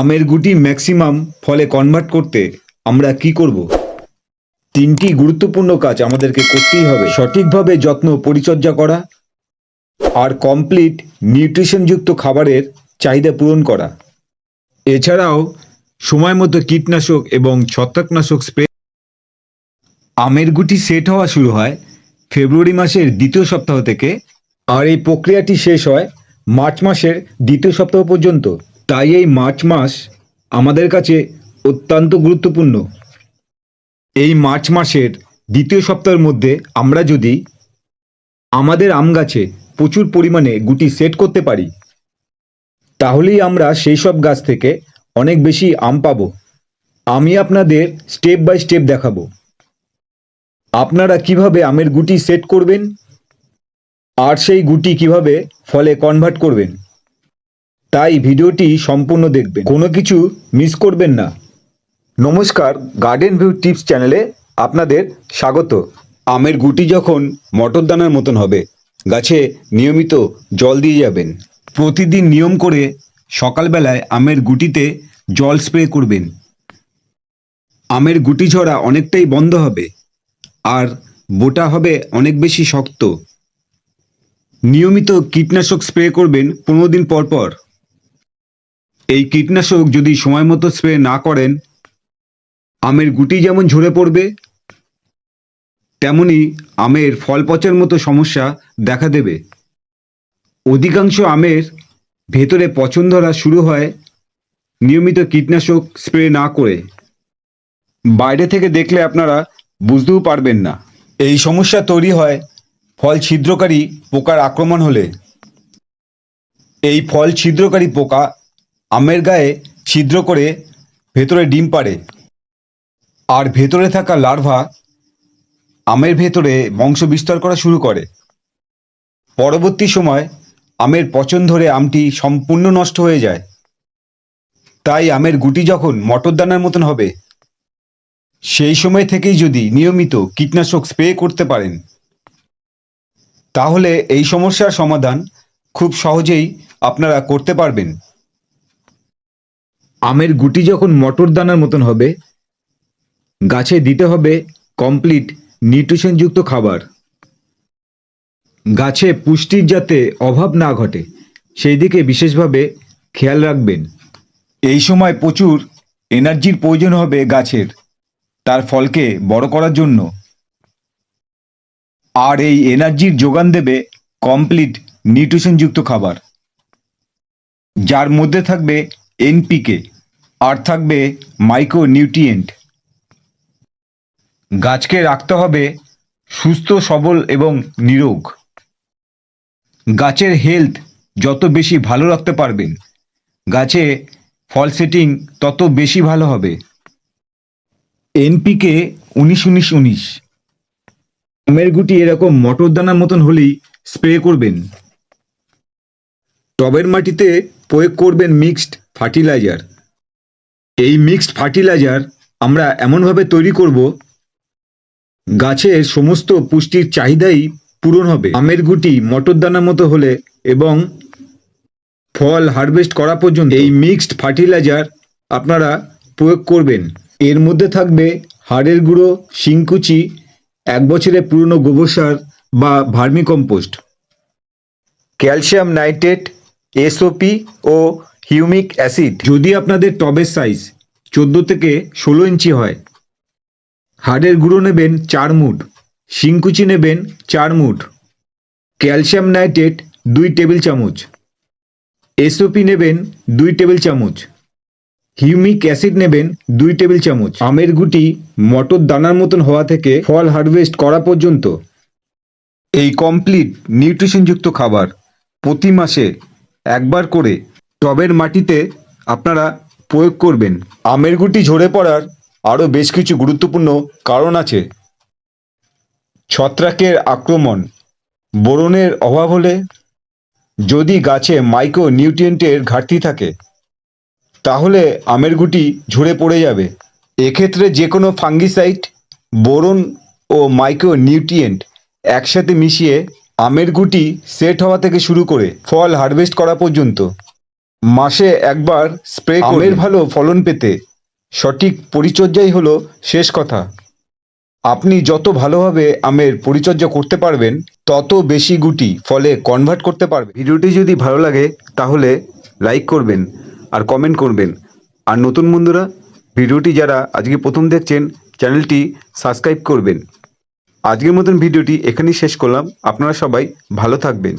আমের গুটি ম্যাক্সিমাম ফলে কনভার্ট করতে আমরা কি করব? তিনটি গুরুত্বপূর্ণ কাজ আমাদেরকে করতেই হবে। সঠিকভাবে যত্ন পরিচর্যা করা আর কমপ্লিট নিউট্রিশনযুক্ত খাবারের চাহিদা পূরণ করা। এছাড়াও সময় মতো কীটনাশক এবং ছত্রাকনাশক স্প্রে আমের গুটি সেট হওয়া শুরু হয় ফেব্রুয়ারি মাসের দ্বিতীয় সপ্তাহ থেকে আর এই প্রক্রিয়াটি শেষ হয় মার্চ মাসের দ্বিতীয় সপ্তাহ পর্যন্ত। তাই এই মার্চ মাস আমাদের কাছে অত্যন্ত গুরুত্বপূর্ণ। এই মার্চ মাসের দ্বিতীয় সপ্তাহের মধ্যে আমরা যদি আমাদের আম গাছে প্রচুর পরিমাণে গুটি সেট করতে পারি, তাহলেই আমরা সেই সব গাছ থেকে অনেক বেশি আম পাব। আমি আপনাদের স্টেপ বাই স্টেপ দেখাবো। আপনারা কীভাবে আমের গুটি সেট করবেন? আর সেই গুটি কীভাবে ফলে কনভার্ট করবেন? তাই ভিডিওটি সম্পূর্ণ দেখবেন। কোনো কিছু মিস করবেন না। নমস্কার গার্ডেন ভিউ টিপস চ্যানেলে আপনাদের স্বাগত। আমের গুটি যখন মটর দানার মতন হবে, গাছে নিয়মিত জল দিয়ে যাবেন। প্রতিদিন নিয়ম করে সকালবেলায় আমের গুটিতে জল স্প্রে করবেন। আমের গুটি ঝরা অনেকটাই বন্ধ হবে, আর বোটা হবে অনেক বেশি শক্ত। নিয়মিত কীটনাশক স্প্রে করবেন পনেরো দিন পর পর। এই কীটনাশক যদি সময় মতো স্প্রে না করেন, আমের গুটি যেমন ঝরে পড়বে, তেমনি আমের ফল পচার মতো সমস্যা দেখা দেবে। অধিকাংশ আমের ভেতরে পচন ধরা শুরু হয় নিয়মিত কীটনাশক স্প্রে না করে। বাইরে থেকে দেখলে আপনারা বুঝতেও পারবেন না। এই সমস্যা তৈরি হয় ফল ছিদ্রকারী পোকার আক্রমণ হলে। এই ফল ছিদ্রকারী পোকা আমের গায়ে ছিদ্র করে ভেতরে ডিম পাড়ে। আর ভেতরে থাকা লার্ভা আমের ভেতরে বংশ বিস্তার করা শুরু করে। পরবর্তী সময় আমের পচন ধরে আমটি সম্পূর্ণ নষ্ট হয়ে যায়। তাই আমের গুটি যখন মটর দানার মতন হবে, সেই সময় থেকেই যদি নিয়মিত কীটনাশক স্প্রে করতে পারেন, তাহলে এই সমস্যার সমাধান খুব সহজেই আপনারা করতে পারবেন। আমের গুটি যখন মটর দানার মতন হবে, গাছে দিতে হবে কমপ্লিট নিউট্রিশনযুক্ত খাবার। গাছে পুষ্টির যাতে অভাব না ঘটে, সেই দিকে বিশেষভাবে খেয়াল রাখবেন। এই সময় প্রচুর এনার্জির প্রয়োজন হবে গাছের, তার ফলকে বড় করার জন্য। আর এই এনার্জির যোগান দেবে কমপ্লিট নিউট্রিশনযুক্ত খাবার, যার মধ্যে থাকবে এনপিকে আর থাকবে মাইক্রো নিউট্রিয়েন্ট গাছকে রাখতে হবে সুস্থ, সবল এবং নিরোগ। গাছের হেলথ যত বেশি ভালো রাখতে পারবেন, গাছে ফল সেটিং তত বেশি ভালো হবে। এনপিকে উনিশ উনিশ উনিশ। আমের গুটি এরকম মটর দানার মতন হলেই স্প্রে করবেন। টবের মাটিতে প্রয়োগ করবেন মিক্সড ফার্টিলাইজার এই মিক্সড ফার্টিলাইজার আমরা এমনভাবে তৈরি করব, গাছের সমস্ত পুষ্টির চাহিদাই পূরণ হবে। আমের গুটি মটর দানার মতো হলে এবং ফল হারভেস্ট করা পর্যন্ত এই মিক্সড ফার্টিলাইজার আপনারা প্রয়োগ করবেন। এর মধ্যে থাকবে হাড়ের গুঁড়ো, শিংকুচি, এক বছরের পুরনো গোবর সার বা vermicompost calcium nitrate, SOP ও হিউমিক অ্যাসিড। যদি আপনাদের টবের সাইজ চোদ্দ থেকে ষোলো ইঞ্চি হয়, হাড়ের গুঁড়ো নেবেন চার মুঠ, শিংকুচি নেবেন চার মুঠ, ক্যালসিয়াম নাইট্রেট দুই টেবিল চামচ এসওপি নেবেন দুই টেবিল চামচ, হিউমিক অ্যাসিড নেবেন দুই টেবিল চামচ। আমের গুটি মটর দানার মতন হওয়া থেকে ফল হারভেস্ট করা পর্যন্ত এই কমপ্লিট নিউট্রিশনযুক্ত খাবার প্রতি মাসে একবার করে টবের মাটিতে আপনারা প্রয়োগ করবেন। আমের গুটি ঝরে পড়ার আরও বেশ কিছু গুরুত্বপূর্ণ কারণ আছে। ছত্রাকের আক্রমণ। বোরনের অভাব হলে যদি গাছে মাইক্রো নিউট্রিয়েন্টের ঘাটতি থাকে, তাহলে আমের গুটি ঝরে পড়ে যাবে। এক্ষেত্রে যে কোনো ফাঙ্গিসাইড, বোরন ও মাইক্রো নিউট্রিয়েন্ট একসাথে মিশিয়ে আমের গুটি সেট হওয়া থেকে শুরু করে ফল হারভেস্ট করা পর্যন্ত। মাসে একবার স্প্রে আমের ভালো ফলন পেতে সঠিক পরিচর্যাই হলো শেষ কথা। আপনি যত ভালোভাবে আমের পরিচর্যা করতে পারবেন তত বেশি গুটি ফলে কনভার্ট করতে পারবেন। ভিডিওটি যদি ভালো লাগে তাহলে লাইক করবেন আর কমেন্ট করবেন। আর নতুন বন্ধুরা ভিডিওটি যারা আজকে প্রথম দেখছেন চ্যানেলটি সাবস্ক্রাইব করবেন। আজকের মতন ভিডিওটি এখানেই শেষ করলাম। আপনারা সবাই ভালো থাকবেন।